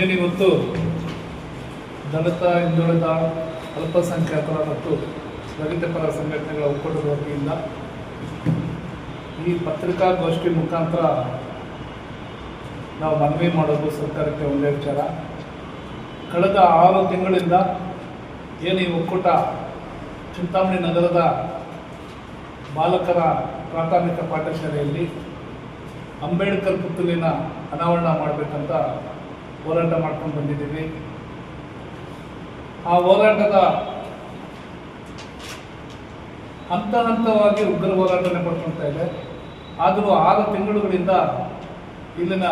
ಏನಿವತ್ತು ದಲಿತ, ಹಿಂದುಳಿದ, ಅಲ್ಪಸಂಖ್ಯಾತರ ಮತ್ತು ದಲಿತಪರ ಸಂಘಟನೆಗಳ ಒಕ್ಕೂಟದ ವತಿಯಿಂದ ಈ ಪತ್ರಿಕಾಗೋಷ್ಠಿ ಮುಖಾಂತರ ನಾವು ಮನವಿ ಮಾಡೋದು ಸರ್ಕಾರಕ್ಕೆ ಒಂದೇ ವಿಚಾರ. ಕಳೆದ ಆರು ತಿಂಗಳಿಂದ ಏನು ಈ ಒಕ್ಕೂಟ ಚಿಂತಾಮಣಿ ನಗರದ ಬಾಲಕರ ಪ್ರಾಥಮಿಕ ಪಾಠಶಾಲೆಯಲ್ಲಿ ಅಂಬೇಡ್ಕರ್ ಪುತ್ತಲಿನ ಅನಾವರಣ ಮಾಡಬೇಕಂತ ಹೋರಾಟ ಮಾಡ್ಕೊಂಡು ಬಂದಿದ್ದೀವಿ. ಆ ಹೋರಾಟದ ಹಂತ ಹಂತವಾಗಿ ಉಗ್ರ ಹೋರಾಟನೆ ಪಡ್ಕೊಳ್ತಾ ಇದೆ. ಆದರೂ ಆರು ತಿಂಗಳುಗಳಿಂದ ಇಲ್ಲಿನ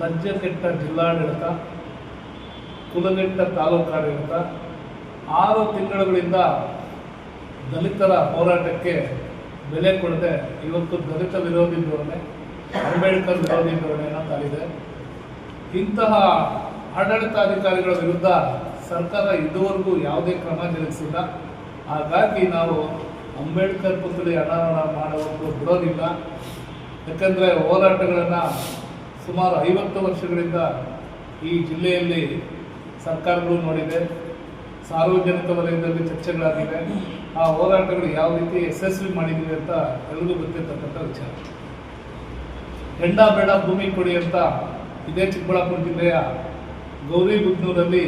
ಲಜ್ಜೆ ಕೆಟ್ಟ ಜಿಲ್ಲಾಡಳಿತ, ಕುಲಗೆಟ್ಟ ತಾಲೂಕಾಡಳಿತ ಆರು ತಿಂಗಳುಗಳಿಂದ ದಲಿತರ ಹೋರಾಟಕ್ಕೆ ಬೆಲೆ ಕೊಡದೆ ಇವತ್ತು ದಲಿತ ವಿರೋಧಿ ಧೋರಣೆ, ಅಂಬೇಡ್ಕರ್ ವಿರೋಧಿ ಧೋರಣೆಯನ್ನು ತಾಳಿದೆ. ಇಂತಹ ಆಡಳಿತಾಧಿಕಾರಿಗಳ ವಿರುದ್ಧ ಸರ್ಕಾರ ಇದುವರೆಗೂ ಯಾವುದೇ ಕ್ರಮ ಜರುಗಿಸಿಲ್ಲ. ಹಾಗಾಗಿ ನಾವು ಅಂಬೇಡ್ಕರ್ ಪುತ್ಥಳಿ ಅನಾವರಣ ಮಾಡುವುದು ಬಿಡೋದಿಲ್ಲ. ಯಾಕಂದರೆ ಹೋರಾಟಗಳನ್ನು ಸುಮಾರು ಐವತ್ತು ವರ್ಷಗಳಿಂದ ಈ ಜಿಲ್ಲೆಯಲ್ಲಿ ಸರ್ಕಾರಗಳು ನೋಡಿದೆ. ಸಾರ್ವಜನಿಕ ವಲಯದಲ್ಲಿ ಚರ್ಚೆಗಳಾಗಿವೆ. ಆ ಹೋರಾಟಗಳು ಯಾವ ರೀತಿ ಯಶಸ್ವಿ ಮಾಡಿದ್ದೀವಿ ಅಂತ ಎಲ್ಲರಿಗೂ ಗೊತ್ತಿರ್ತಕ್ಕಂಥ ವಿಚಾರ. ಹೆಂಡ ಬೇಡ ಭೂಮಿ ಕೊಡಿ ಅಂತ ಇದೇ ಚಿಕ್ಕಬಳ್ಳಾಪುರ ಜಿಲ್ಲೆಯ ಗೌರಿಗುಡ್ನೂರಲ್ಲಿ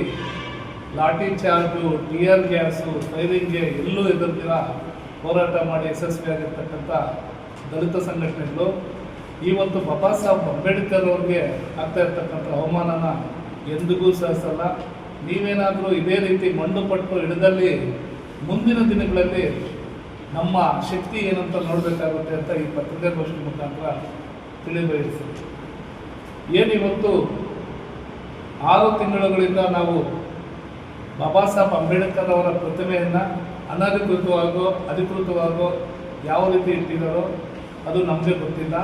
ಲಾಠಿ ಚಾರ್ಜು, ಟಿಯರ್ ಗ್ಯಾಸು, ಫೈರಿಂಗ್ಗೆ ಎಲ್ಲೂ ಎದುರ್ದಿರ ಹೋರಾಟ ಮಾಡಿ ಯಶಸ್ವಿಯಾಗಿರ್ತಕ್ಕಂಥ ದಲಿತ ಸಂಘಟನೆಗಳು. ಇವತ್ತು ಬಾಬಾ ಸಾಹೇಬ್ ಅಂಬೇಡ್ಕರ್ ಅವ್ರಿಗೆ ಆಗ್ತಾ ಇರ್ತಕ್ಕಂಥ ಅವಮಾನನ ಎಂದಿಗೂ ಸಹಿಸಲ್ಲ. ನೀವೇನಾದರೂ ಇದೇ ರೀತಿ ಮಣ್ಣು ಪಟ್ಟು ಹಿಡಿದಲ್ಲಿ ಮುಂದಿನ ದಿನಗಳಲ್ಲಿ ನಮ್ಮ ಶಕ್ತಿ ಏನಂತ ನೋಡಬೇಕಾಗುತ್ತೆ ಅಂತ ಈ ಪತ್ರಿಕಾಗೋಷ್ಠಿ ಮುಖಾಂತರ ತಿಳಿಬಯಸ್ತೀವಿ ಏನಿವತ್ತು? ಆರು ತಿಂಗಳುಗಳಿಂದ ನಾವು ಬಾಬಾ ಸಾಹೇಬ್ ಅಂಬೇಡ್ಕರ್ ಅವರ ಪ್ರತಿಮೆಯನ್ನು ಅನಧಿಕೃತವಾಗೋ, ಅಧಿಕೃತವಾಗೋ ಯಾವ ರೀತಿ ಇಟ್ಟಿದ್ದಾರೋ ಅದು ನಮಗೆ ಗೊತ್ತಿಲ್ಲ.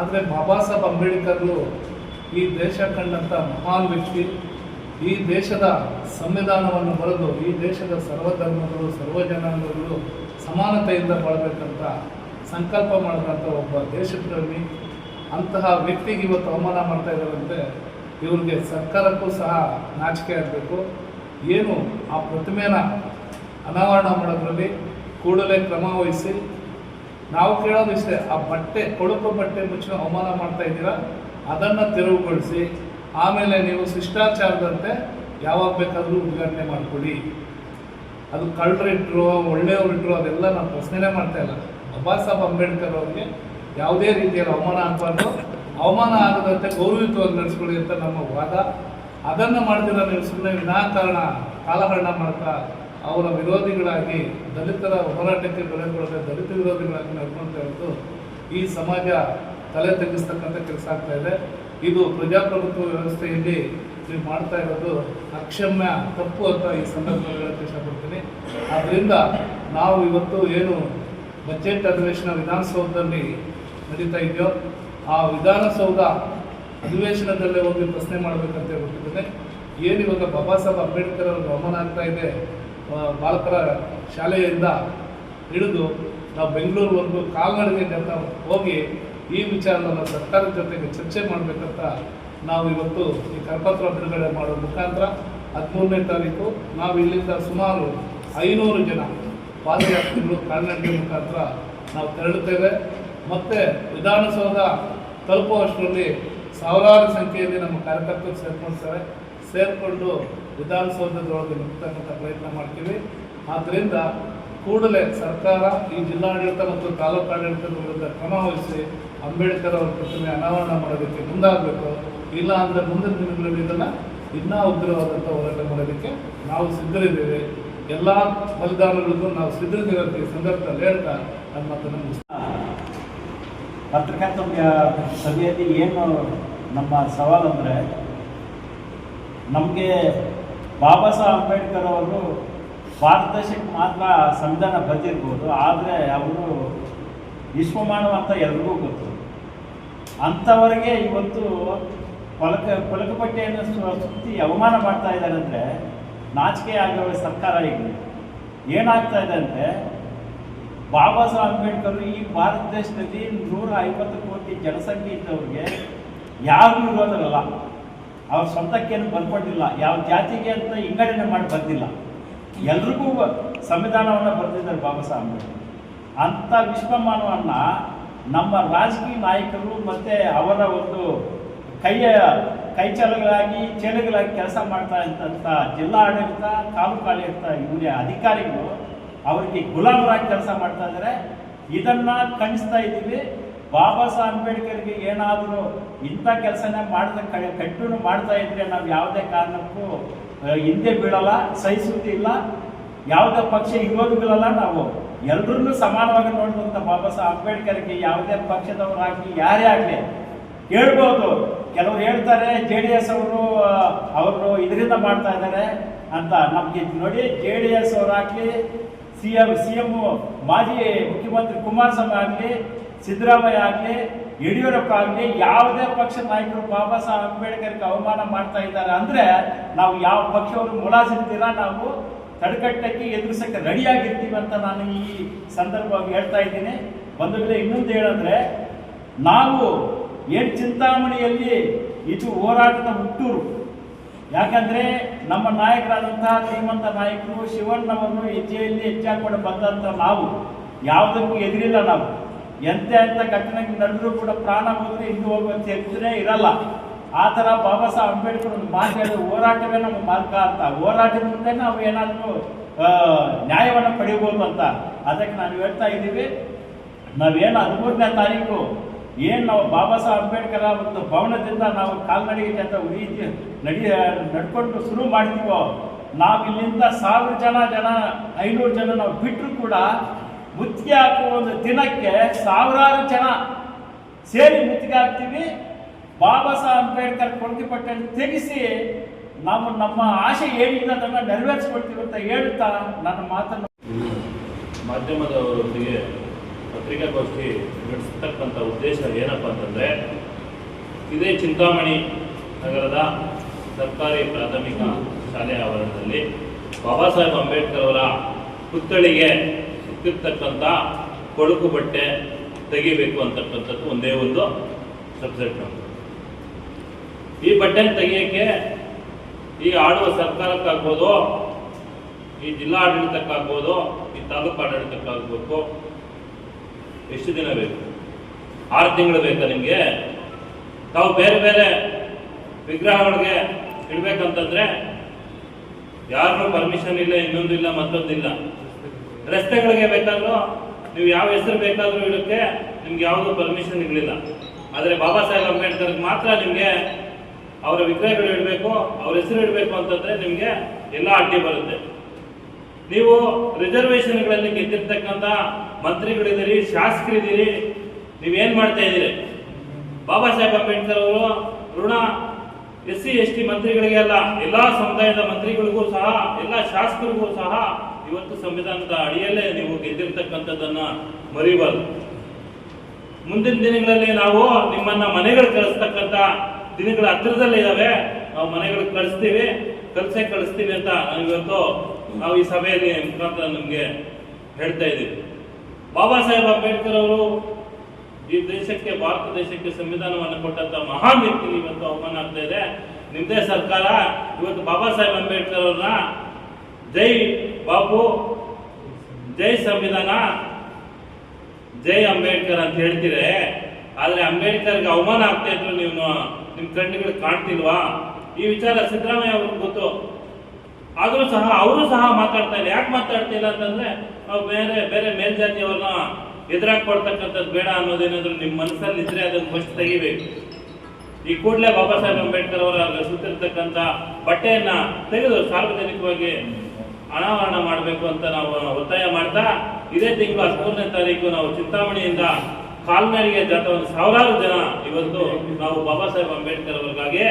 ಆದರೆ ಬಾಬಾ ಸಾಹೇಬ್ ಅಂಬೇಡ್ಕರ್ರು ಈ ದೇಶ ಕಂಡಂಥ ಮಹಾನ್ ವ್ಯಕ್ತಿ. ಈ ದೇಶದ ಸಂವಿಧಾನವನ್ನು ಬರೆದು ಈ ದೇಶದ ಸರ್ವಧರ್ಮಗಳು, ಸರ್ವಜನಾಂಗಗಳು ಸಮಾನತೆಯಿಂದ ಬಾಳ್ಬೇಕಂತ ಸಂಕಲ್ಪ ಮಾಡಿದಂಥ ಒಬ್ಬ ದೇಶಪ್ರೇಮಿ ಅಂತಹ ವ್ಯಕ್ತಿಗೆ ಇವತ್ತು ಅವಮಾನ ಮಾಡ್ತಾ ಇದ್ದಾರಂತೆ ಇವ್ರಿಗೆ ಸರ್ಕಾರಕ್ಕೂ ಸಹ ನಾಚಿಕೆ ಆಗಬೇಕು. ಏನು ಆ ಪ್ರತಿಮೆನ ಅನಾವರಣ ಮಾಡೋದ್ರಲ್ಲಿ ಕೂಡಲೇ ಕ್ರಮ ವಹಿಸಿ. ನಾವು ಕೇಳೋದು ಇಷ್ಟೇ, ಆ ಬಟ್ಟೆ, ಕೊಳುಕು ಬಟ್ಟೆ ಮುಚ್ಚಿ ಅವಮಾನ ಮಾಡ್ತಾ ಇದ್ದೀರಾ? ಅದನ್ನು ತೆರವುಗೊಳಿಸಿ. ಆಮೇಲೆ ನೀವು ಶಿಷ್ಟಾಚಾರದಂತೆ ಯಾವಾಗ ಬೇಕಾದರೂ ಉದ್ಘಾಟನೆ ಮಾಡಿಕೊಡಿ ಅದು ಕಳ್ಳರಿಟ್ರು ಒಳ್ಳೆಯವ್ರಿಟ್ಟರು ಅದೆಲ್ಲ ನಾನು ಪ್ರಶ್ನೆನೇ ಮಾಡ್ತಾ ಇಲ್ಲ. ಬಾಬಾ ಸಾಹೇಬ್ ಅಂಬೇಡ್ಕರ್ ಅವ್ರಿಗೆ ಯಾವುದೇ ರೀತಿಯಲ್ಲಿ ಅವಮಾನ ಆಗಬಾರ್ದು. ಅವಮಾನ ಆಗದಂತೆ ಗೌರವಯುತವಾಗಿ ನಡೆಸ್ಕೊಳ್ಳಿ ಅಂತ ನಮ್ಮ ವಾದ. ಅದನ್ನು ಮಾಡಿದ್ರೆ ನೀವು ಸುಮ್ಮನೆ ವಿನಾಕಾರಣ ಕಾಲಹರಣ ಮಾಡ್ತಾ ಅವರ ವಿರೋಧಿಗಳಾಗಿ ದಲಿತರ ಹೋರಾಟಕ್ಕೆ ಬೆಲೆ ಕೊಡದೆ ದಲಿತ ವಿರೋಧಿಗಳಾಗಿ ನಡ್ಕೊಳ್ತಾ ಇರೋದು ಈ ಸಮಾಜ ತಲೆ ತಗ್ಗಿಸ್ತಕ್ಕಂಥ ಕೆಲಸ ಆಗ್ತಾ ಇದೆ. ಇದು ಪ್ರಜಾಪ್ರಭುತ್ವ ವ್ಯವಸ್ಥೆಯಲ್ಲಿ ನೀವು ಮಾಡ್ತಾ ಇರೋದು ಅಕ್ಷಮ್ಯ ತಪ್ಪು ಅಂತ ಈ ಸಂದರ್ಭದಲ್ಲಿ ಹೇಳಕ್ಕೆ ಇಷ್ಟಪಡ್ತೀನಿ. ಆದ್ದರಿಂದ ನಾವು ಇವತ್ತು ಏನು ಬಜೆಟ್ ಅಧಿವೇಶನ ವಿಧಾನಸೌಧದಲ್ಲಿ ನಡೀತಾ ಇದೆಯೋ, ಆ ವಿಧಾನಸೌಧ ಅಧಿವೇಶನದಲ್ಲೇ ಹೋಗಿ ಪ್ರಶ್ನೆ ಮಾಡಬೇಕಂತ ಹೇಳ್ಬಿಟ್ಟಿದ್ದೇನೆ. ಏನು ಇವಾಗ ಬಾಬಾ ಸಾಹೇಬ್ ಅಂಬೇಡ್ಕರ್ ಅವ್ರ ಗಮನ ಆಗ್ತಾ ಇದೆ? ಬಾಲಕರ ಶಾಲೆಯಿಂದ ಹಿಡಿದು ನಾವು ಬೆಂಗಳೂರುವರೆಗೂ ಕಾಲ್ನಡಿಗೆ ಅಂತ ಹೋಗಿ ಈ ವಿಚಾರವನ್ನು ಸರ್ಕಾರದ ಜೊತೆಗೆ ಚರ್ಚೆ ಮಾಡಬೇಕಂತ ನಾವು ಇವತ್ತು ಈ ಕರಪತ್ರ ಬಿಡುಗಡೆ ಮಾಡೋ ಮುಖಾಂತರ ಹದಿಮೂರನೇ ತಾರೀಕು ನಾವು ಇಲ್ಲಿಂದ ಸುಮಾರು ಐನೂರು ಜನ ಪಾದಯಾತ್ರಿಗಳು ಕಾಲ್ನಡಿಗೆ ಮುಖಾಂತರ ನಾವು ತೆರಳುತ್ತೇವೆ. ಮತ್ತು ವಿಧಾನಸೌಧ ತಲುಪುವಷ್ಟರಲ್ಲಿ ಸಾವಿರಾರು ಸಂಖ್ಯೆಯಲ್ಲಿ ನಮ್ಮ ಕಾರ್ಯಕರ್ತರು ಸೇರ್ಕೊಳ್ತಾರೆ ಸೇರಿಕೊಂಡು ವಿಧಾನಸೌಧದೊಳಗೆ ನುಗ್ತಕ್ಕಂಥ ಪ್ರಯತ್ನ ಮಾಡ್ತೀವಿ. ಆದ್ದರಿಂದ ಕೂಡಲೇ ಸರ್ಕಾರ ಈ ಜಿಲ್ಲಾಡಳಿತ ಮತ್ತು ತಾಲೂಕು ಆಡಳಿತದ ವಿರುದ್ಧ ಕ್ರಮ ವಹಿಸಿ ಅಂಬೇಡ್ಕರ್ ಅವರ ಪ್ರತಿಮೆ ಅನಾವರಣ ಮಾಡೋದಕ್ಕೆ ಮುಂದಾಗಬೇಕು. ಇಲ್ಲ ಅಂದರೆ ಮುಂದಿನ ದಿನಗಳಲ್ಲಿ ಇದನ್ನು ಇನ್ನೂ ಉಗ್ರವಾದಂಥ ಹೋರಾಟ ಮಾಡೋದಕ್ಕೆ ನಾವು ಸಿದ್ಧರಿದ್ದೇವೆ. ಎಲ್ಲ ಬಲಿದಾನಗಳಿಗೂ ನಾವು ಸಿದ್ಧರಿದ್ದೇವೆ ಅಂತ ಈ ಸಂದರ್ಭದಲ್ಲಿ ಹೇಳ್ತಾ ನಮ್ಮ ಮಾತನ್ನು ಮುಗಿಸ್ತೀನಿ. ಪತ್ರಕರ್ತ ಸಭೆಯಲ್ಲಿ ಏನು ನಮ್ಮ ಸವಾಲು ಅಂದರೆ, ನಮಗೆ ಬಾಬಾ ಸಾಹೇಬ್ ಅಂಬೇಡ್ಕರ್ ಅವರು ಭಾರತ ದೇಶಕ್ಕೆ ಮಾತ್ರ ಸಂವಿಧಾನ ಬರೆದಿರ್ಬೋದು, ಆದರೆ ಅವರು ವಿಶ್ವಮಾನವ ಅಂತ ಎಲ್ರಿಗೂ ಗೊತ್ತು. ಅಂಥವರಿಗೆ ಇವತ್ತು ಕೊಲಕ ಕೊಲಕಪಟ್ಟೆಯನ್ನು ಸುತ್ತಿ ಅವಮಾನ ಮಾಡ್ತಾ ಇದ್ದಾರೆ ಅಂದರೆ ನಾಚಿಕೆ ಆಗಿರೋ ಸರ್ಕಾರ ಈಗ ಏನಾಗ್ತಾ ಇದೆ ಅಂದರೆ ಬಾಬಾ ಸಾಹೇಬ್ ಅಂಬೇಡ್ಕರ್ ಈ ಭಾರತ ದೇಶದಲ್ಲಿ ನೂರ ಐವತ್ತು ಕೋಟಿ ಜನಸಂಖ್ಯೆ ಇದ್ದವ್ರಿಗೆ ಯಾರು ಇರೋದಿರಲ್ಲ, ಅವ್ರ ಸ್ವಂತಕ್ಕೇನು ಬರ್ಕೊಂಡಿಲ್ಲ, ಯಾವ ಜಾತಿಗೆ ಅಂತ ವಿಂಗಡಣೆ ಮಾಡಿ ಬಂದಿಲ್ಲ ಎಲ್ರಿಗೂ ಸಂವಿಧಾನವನ್ನು ಬರೆದಿದ್ದಾರೆ ಬಾಬಾ ಸಾಹೇಬ್ ಅಂಬೇಡ್ಕರ್. ಅಂಥ ವಿಶ್ವಮಾನವನ್ನು ನಮ್ಮ ರಾಜಕೀಯ ನಾಯಕರು ಮತ್ತು ಅವರ ಒಂದು ಕೈಯ ಕೈಚಲಗಳಾಗಿ ಚೇಲಗಳಾಗಿ ಕೆಲಸ ಮಾಡ್ತಾ ಇದ್ದಂಥ ಜಿಲ್ಲಾ ಆಡಳಿತ ತಾಲೂಕು ಆಡಳಿತ ಇವರೇ ಅಧಿಕಾರಿಗಳು ಅವರಿಗೆ ಗುಲಾಮರಾಗಿ ಕೆಲಸ ಮಾಡ್ತಾ ಇದ್ದಾರೆ. ಇದನ್ನ ಖಂಡಿಸ್ತಾ ಇದ್ದೀವಿ. ಬಾಬಾ ಸಾಹೇಬ್ ಅಂಬೇಡ್ಕರ್ಗೆ ಏನಾದರೂ ಇಂಥ ಕೆಲಸನೇ ಮಾಡಿದ ಕಂಟಿನ್ಯೂ ಮಾಡ್ತಾ ಇದ್ರೆ ನಾವು ಯಾವುದೇ ಕಾರಣಕ್ಕೂ ಹಿಂದೆ ಬೀಳಲ್ಲ ಸಹಿಸುವುದಿಲ್ಲ ಯಾವುದೇ ಪಕ್ಷ ಇರೋದಿಲ್ಲ ನಾವು. ಎಲ್ಲರನ್ನೂ ಸಮಾನವಾಗಿ ನೋಡಿದಂಥ ಬಾಬಾ ಸಾಹೇಬ್ ಅಂಬೇಡ್ಕರ್ಗೆ ಯಾವುದೇ ಪಕ್ಷದವರಾಗಿ ಯಾರೇ ಆಗಲಿ ಹೇಳ್ಬೋದು. ಕೆಲವರು ಹೇಳ್ತಾರೆ, ಜೆ ಡಿ ಎಸ್ ಅವರು ಅವರು ಇದರಿಂದ ಮಾಡ್ತಾ ಇದ್ದಾರೆ ಅಂತ. ನಮಗೆ ನೋಡಿ, ಜೆ ಡಿ ಎಸ್ ಅವರಾಗಲಿ ಸಿ ಎಂ ಸಿ ಎಂ ಮಾಜಿ ಮುಖ್ಯಮಂತ್ರಿ ಕುಮಾರಸ್ವಾಮಿ ಆಗಲಿ, ಸಿದ್ದರಾಮಯ್ಯ ಆಗಲಿ, ಯಡಿಯೂರಪ್ಪ ಆಗಲಿ, ಯಾವುದೇ ಪಕ್ಷದ ನಾಯಕರು ಬಾಬಾ ಸಾಹೇಬ್ ಅಂಬೇಡ್ಕರ್ಗೆ ಅವಮಾನ ಮಾಡ್ತಾ ಇದ್ದಾರೆ ಅಂದ್ರೆ ನಾವು ಯಾವ ಪಕ್ಷವನ್ನು ಮುಲಾಜಿರ್ತೀರ ನಾವು ತಡೆಗಟ್ಟಕ್ಕೆ ಎದುರಿಸಕ್ಕೆ ರೆಡಿಯಾಗಿರ್ತೀವಿ ಅಂತ ನಾನು ಈ ಸಂದರ್ಭವಾಗಿ ಹೇಳ್ತಾ ಇದ್ದೀನಿ. ಬಂಧುಗಳೇ, ಇನ್ನೊಂದು ಹೇಳಂದ್ರೆ ನಾವು ಏನು ಚಿಂತಾಮಣಿಯಲ್ಲಿ ಇದು ಹೋರಾಟದ ಹುಟ್ಟೂರು. ಯಾಕಂದ್ರೆ ನಮ್ಮ ನಾಯಕರಾದಂತಹ ಶ್ರೀಮಂತ ನಾಯಕರು ಶಿವಣ್ಣವನ್ನು ಹೆಚ್ಚಾಗಿ ಕೂಡ ಬಂದಂಥ ನಾವು ಯಾವುದಕ್ಕೂ ಎದುರಿಲ್ಲ ನಾವು. ಎಂತ ಎಂತ ಘಟನೆ ನಡೆದರೂ ಕೂಡ ಪ್ರಾಣ ಹೋದ್ರೆ ಹಿಂದೆ ಹೋಗುವಂತ ಚರಿತ್ರೆ ಇರಲ್ಲ. ಆ ಥರ ಬಾಬಾ ಸಾಹೇಬ್ ಅಂಬೇಡ್ಕರ್ ಒಂದು ಮಾತಾಡಿದ ಹೋರಾಟವೇ ನಮ್ಮ ಮಾರ್ಗ ಅಂತ. ಹೋರಾಟದ ಮುಂದೆ ನಾವು ಏನಾದರೂ ನ್ಯಾಯವನ್ನು ಪಡೆಯಬಹುದು ಅಂತ. ಅದಕ್ಕೆ ನಾನು ಹೇಳ್ತಾ ಇದ್ದೀವಿ. ನಾವೇನು ಹದಿಮೂರನೇ ತಾರೀಕು ಏನು ನಾವು ಬಾಬಾ ಸಾಹೇಬ್ ಅಂಬೇಡ್ಕರ್ ಒಂದು ಭವನದಿಂದ ನಾವು ಕಾಲ್ನಡಿಗೆ ಅಂತ ಉರಿ ನಡಿ, ನಡ್ಕೊಂಡು ಶುರು ಮಾಡ್ತೀವೋ ನಾವು ಇಲ್ಲಿಂದ ಸಾವಿರ ಜನ ಜನ, ಐನೂರು ಜನ ನಾವು ಬಿಟ್ಟರು ಕೂಡ ಮುತ್ತಿಗೆ ಹಾಕುವ ಒಂದು ದಿನಕ್ಕೆ ಸಾವಿರಾರು ಜನ ಸೇರಿ ಮುತ್ತಿಗೆ ಹಾಕ್ತೀವಿ. ಬಾಬಾ ಸಾಹೇಬ್ ಅಂಬೇಡ್ಕರ್ ಕೊಡುಗೆ ತೆಗೆಸಿ ನಾವು ನಮ್ಮ ಆಶೆ ಏನಿದೆ ಅದನ್ನು ನೆರವೇರಿಸ್ಕೊಳ್ತೀವಿ ಅಂತ ಹೇಳ್ತಾ ನನ್ನ ಮಾತನ್ನು ಮಾಧ್ಯಮದವರೊಂದಿಗೆ ಪತ್ರಿಕಾಗೋಷ್ಠಿ ನಡೆಸತಕ್ಕಂಥ ಉದ್ದೇಶ ಏನಪ್ಪ ಅಂತಂದರೆ, ಇದೇ ಚಿಂತಾಮಣಿ ನಗರದ ಸರ್ಕಾರಿ ಪ್ರಾಥಮಿಕ ಶಾಲೆಯ ಆವರಣದಲ್ಲಿ ಬಾಬಾ ಸಾಹೇಬ್ ಅಂಬೇಡ್ಕರ್ ಅವರ ಪುತ್ಥಳಿಗೆ ಸಿಕ್ಕಿರ್ತಕ್ಕಂಥ ಕೊಳುಕು ಬಟ್ಟೆ ತೆಗಿಬೇಕು ಅಂತಕ್ಕಂಥದ್ದು ಒಂದೇ ಒಂದು ಸಬ್ಜೆಕ್ಟ್ ಈ ಬಟ್ಟೆ ತೆಗಿಯೋಕ್ಕೆ ಈ ಆಡುವ ಸರ್ಕಾರಕ್ಕಾಗ್ಬೋದು, ಈ ಜಿಲ್ಲಾ ಆಡಳಿತಕ್ಕಾಗ್ಬೋದು ಈ ತಾಲೂಕು ಆಡಳಿತಕ್ಕಾಗಬೇಕು ಎಷ್ಟು ದಿನ ಬೇಕು? ಆರು ತಿಂಗಳು ಬೇಕಾ ನಿಮಗೆ? ತಾವು ಬೇರೆ ಬೇರೆ ವಿಗ್ರಹಗಳಿಗೆ ಇಡಬೇಕಂತಂದ್ರೆ ಯಾರನ್ನೂ ಪರ್ಮಿಷನ್ ಇಲ್ಲ, ಇನ್ನೊಂದು ಇಲ್ಲ ಮತ್ತೊಂದಿಲ್ಲ ರಸ್ತೆಗಳಿಗೆ ಬೇಕಾದರೂ, ನೀವು ಯಾವ ಹೆಸರು ಬೇಕಾದರೂ ಇಡಕ್ಕೆ ನಿಮ್ಗೆ ಯಾವುದೂ ಪರ್ಮಿಷನ್ ಇರಲಿಲ್ಲ ಆದರೆ ಬಾಬಾ ಸಾಹೇಬ್ ಅಂಬೇಡ್ಕರ್ಗೆ ಮಾತ್ರ ನಿಮಗೆ ಅವರ ವಿಗ್ರಹಗಳು ಇಡಬೇಕು, ಅವ್ರ ಹೆಸರು ಇಡಬೇಕು ಅಂತಂದ್ರೆ ನಿಮಗೆ ಎಲ್ಲ ಅಡ್ಡಿ ಬರುತ್ತೆ. ನೀವು ರಿಸರ್ವೇಶನ್ಗಳಲ್ಲಿ ಗೆದ್ದಿರ್ತಕ್ಕಂಥ ಮಂತ್ರಿಗಳಿದ್ದೀರಿ, ಶಾಸಕರಿದ್ದೀರಿ, ನೀವೇನು ಮಾಡ್ತಾ ಇದ್ದೀರಿ? ಬಾಬಾ ಸಾಹೇಬ್ ಅಂಬೇಡ್ಕರ್ ಅವರು ಋಣ ಎಸ್ ಸಿ ಎಸ್ ಟಿ ಮಂತ್ರಿಗಳಿಗೆ ಅಲ್ಲ, ಎಲ್ಲಾ ಸಮುದಾಯದ ಮಂತ್ರಿಗಳಿಗೂ ಸಹ, ಎಲ್ಲ ಶಾಸಕರಿಗೂ ಸಹ ಇವತ್ತು ಸಂವಿಧಾನದ ಅಡಿಯಲ್ಲೇ ನೀವು ಗೆದ್ದಿರ್ತಕ್ಕಂಥದ್ದನ್ನ ಮರಿಬಾರ್ದು. ಮುಂದಿನ ದಿನಗಳಲ್ಲಿ ನಾವು ನಿಮ್ಮನ್ನ ಮನೆಗಳು ಕಳಿಸ್ತಕ್ಕಂಥ ದಿನಗಳ ಹತ್ತಿರದಲ್ಲೇ ಇದ್ದಾವೆ ನಾವು ಮನೆಗಳಿಗೆ ಕಳಿಸ್ತೀವಿ ಕಲ್ಸೇ ಕಳಿಸ್ತೀವಿ ಅಂತ ಇವತ್ತು ನಾವು ಈ ಸಭೆಯಲ್ಲಿ ಮುಖಾಂತರ ನಮಗೆ ಹೇಳ್ತಾ ಇದ್ದೀವಿ. ಬಾಬಾ ಸಾಹೇಬ್ ಅಂಬೇಡ್ಕರ್ ಅವರು ಈ ದೇಶಕ್ಕೆ, ಭಾರತ ದೇಶಕ್ಕೆ ಸಂವಿಧಾನವನ್ನು ಕೊಟ್ಟಂತ ಮಹಾನ್ ವ್ಯಕ್ತಿ ಇವತ್ತು ಅವಮಾನ ಆಗ್ತಾ ಇದೆ. ನಿಮ್ಮದೇ ಸರ್ಕಾರ, ಇವತ್ತು ಬಾಬಾ ಸಾಹೇಬ್ ಅಂಬೇಡ್ಕರ್ ಅವ್ರನ್ನ ಜೈ ಬಾಬು, ಜೈ ಸಂವಿಧಾನ, ಜೈ ಅಂಬೇಡ್ಕರ್ ಅಂತ ಹೇಳ್ತೀರಿ ಆದರೆ ಅಂಬೇಡ್ಕರ್ಗೆ ಅವಮಾನ ಆಗ್ತಾ ಇದ್ರು ನೀವು, ನಿಮ್ಮ ಕಣ್ಣುಗಳು ಕಾಣ್ತಿಲ್ವಾ? ಈ ವಿಚಾರ ಸಿದ್ದರಾಮಯ್ಯ ಅವ್ರಿಗೆ ಗೊತ್ತು. ಆದ್ರೂ ಸಹ ಅವರು ಸಹ ಮಾತಾಡ್ತಾ ಇಲ್ಲ. ಯಾಕೆ ಮಾತಾಡ್ತಿಲ್ಲ ಅಂತಂದ್ರೆ ನಾವು ಬೇರೆ ಬೇರೆ ಮೇಲ್ಜಾತಿಯವ್ರನ್ನ ಎದುರಾಗಿ ಕೊಡ್ತಕ್ಕಂಥದ್ದು ಬೇಡ ಅನ್ನೋದೇನಾದ್ರು ನಿಮ್ಮ ಮನಸ್ಸಲ್ಲಿ ಇದ್ರೆ ಅದನ್ನು ಫಸ್ಟ್ ತೆಗಿಬೇಕು. ಈ ಕೂಡಲೇ ಬಾಬಾ ಸಾಹೇಬ್ ಅಂಬೇಡ್ಕರ್ ಅವರ ಸುತ್ತಿರ್ತಕ್ಕಂಥ ಬಟ್ಟೆಯನ್ನ ತೆಗೆದು ಸಾರ್ವಜನಿಕವಾಗಿ ಅನಾವರಣ ಮಾಡಬೇಕು ಅಂತ ನಾವು ಒತ್ತಾಯ ಮಾಡ್ತಾ ಇದೇ ತಿಂಗಳು ಹದಿಮೂರನೇ ತಾರೀಕು ನಾವು ಚಿಂತಾಮಣಿಯಿಂದ ಕಾಲ್ನಡಿಗೆ ಜಾಥವನ್ನು ಸಾವಿರಾರು ಜನ ಇವತ್ತು ನಾವು ಬಾಬಾ ಸಾಹೇಬ್ ಅಂಬೇಡ್ಕರ್ ಅವರಿಗಾಗಿ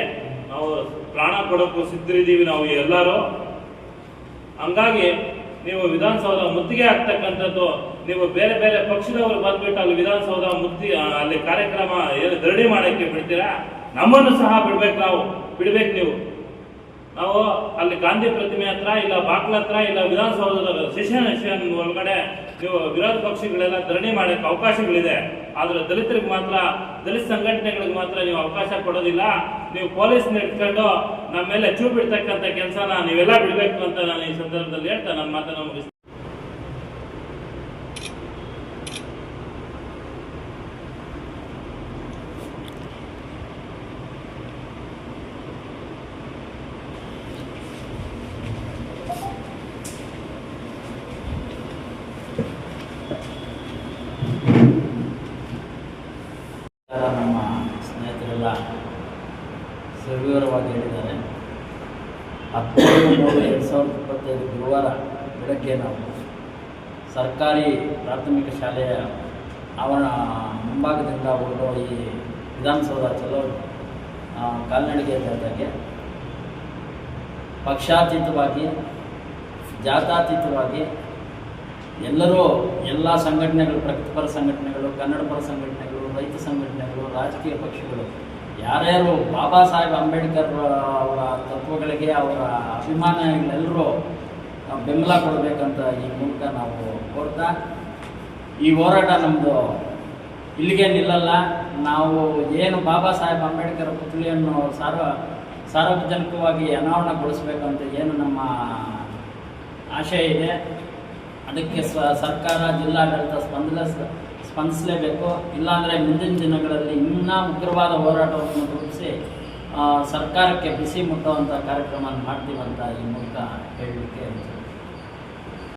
ನಾವು ಪ್ರಾಣ ಕೊಡೋಕ್ಕೂ ಸಿದ್ಧರಿದ್ದೀವಿ ನಾವು ಎಲ್ಲರೂ. ಹಂಗಾಗಿ ನೀವು ವಿಧಾನಸೌಧ ಮುತ್ತಿಗೆ ಆಗ್ತಕ್ಕಂಥದ್ದು ನೀವು ಬೇರೆ ಬೇರೆ ಪಕ್ಷದವರು ಬಂದ್ಬಿಟ್ಟು ಅಲ್ಲಿ ವಿಧಾನಸೌಧ ಮುತ್ತಿ ಅಲ್ಲಿ ಕಾರ್ಯಕ್ರಮ ಏನು ಧರಣಿ ಮಾಡೋಕ್ಕೆ ಬಿಡ್ತೀರಾ? ನಮ್ಮನ್ನು ಸಹ ಬಿಡ್ಬೇಕು ನಾವು. ಬಿಡ್ಬೇಕು ನೀವು. ನಾವು ಅಲ್ಲಿ ಗಾಂಧಿ ಪ್ರತಿಮೆ ಹತ್ರ ಇಲ್ಲ ಬಾಕ್ಲ ಹತ್ರ ಇಲ್ಲ ವಿಧಾನಸೌಧದ ಸೆಷನ್ ಒಳಗಡೆ ನೀವು ವಿರೋಧ ಪಕ್ಷಗಳೆಲ್ಲ ಧರಣಿ ಮಾಡಕ್ಕೆ ಅವಕಾಶಗಳಿದೆ. ಆದ್ರೆ ದಲಿತರಿಗೆ ಮಾತ್ರ, ದಲಿತ ಸಂಘಟನೆಗಳಿಗೆ ಮಾತ್ರ ನೀವು ಅವಕಾಶ ಕೊಡೋದಿಲ್ಲ. ನೀವು ಪೊಲೀಸ್ ಇಟ್ಕೊಂಡು ನಮ್ಮ ಮೇಲೆ ಚೂ ಕೆಲಸನ ನೀವೆಲ್ಲ ಬಿಡಬೇಕು ಅಂತ ನಾನು ಈ ಸಂದರ್ಭದಲ್ಲಿ ಹೇಳ್ತಾ ನನ್ನ ಮಾತನ್ನು ಮುಗಿಸ್ತೀನಿ. ನಮ್ಮ ಸ್ನೇಹಿತರೆಲ್ಲ ಸವಿವರವಾಗಿ ಹೇಳಿದ್ದಾರೆ. ಹತ್ತೊಂಬತ್ತು ಮೂರು ಎರಡು ಸಾವಿರದ ಇಪ್ಪತ್ತೈದು ಗುರುವಾರ ಬೆಳಗ್ಗೆ ನಾವು ಸರ್ಕಾರಿ ಪ್ರಾಥಮಿಕ ಶಾಲೆಯ ಅವರ ಮುಂಭಾಗದಿಂದ ಹೊರಡುವ ಈ ವಿಧಾನಸೌಧ ಚಲೋ ಕಾಲ್ನಡಿಗೆ ಜಾಥಾಗೆ ಪಕ್ಷಾತೀತವಾಗಿ, ಜಾತಾತೀತವಾಗಿ ಎಲ್ಲರೂ ಎಲ್ಲ ಸಂಘಟನೆಗಳು, ಪ್ರಗತಿಪರ ಸಂಘಟನೆಗಳು, ಕನ್ನಡಪರ ಸಂಘಟನೆಗಳು ರೈತ ಸಂಘಟನೆಗಳು, ರಾಜಕೀಯ ಪಕ್ಷಗಳು, ಯಾರ್ಯಾರು ಬಾಬಾ ಸಾಹೇಬ್ ಅಂಬೇಡ್ಕರ್ ಅವರ ತತ್ವಗಳಿಗೆ, ಅವರ ಅಭಿಮಾನಿಗಳೆಲ್ಲರೂ ಬೆಂಬಲ ಕೊಡಬೇಕಂತ ಈ ಮೂಲಕ ನಾವು ಕೋರ್ತಾ, ಈ ಹೋರಾಟ ನಮ್ಮದು ಇಲ್ಲಿಗೆ ನಿಲ್ಲಲ್ಲ. ನಾವು ಏನು ಬಾಬಾ ಸಾಹೇಬ್ ಅಂಬೇಡ್ಕರ್ ಪುತ್ಳಿಯನ್ನು ಸಾರ್ವ, ಸಾರ್ವಜನಿಕವಾಗಿ ಅನಾವರಣಗೊಳಿಸಬೇಕಂತ ಏನು ನಮ್ಮ ಆಶಯ ಇದೆ. ಅದಕ್ಕೆ ಸರ್ಕಾರ, ಜಿಲ್ಲಾಡಳಿತ ಸ್ಪಂದಿಸ ಸ್ಪಂದಿಸಲೇಬೇಕು ಇಲ್ಲಾಂದರೆ ಮುಂದಿನ ದಿನಗಳಲ್ಲಿ ಇನ್ನೂ ಉಗ್ರವಾದ ಹೋರಾಟವನ್ನು ರೂಪಿಸಿ ಸರ್ಕಾರಕ್ಕೆ ಬಿಸಿ ಮುಟ್ಟುವಂಥ ಕಾರ್ಯಕ್ರಮ ಮಾಡ್ತೀವಂತ ಈ ಮೂಲಕ ಹೇಳಲಿಕ್ಕೆ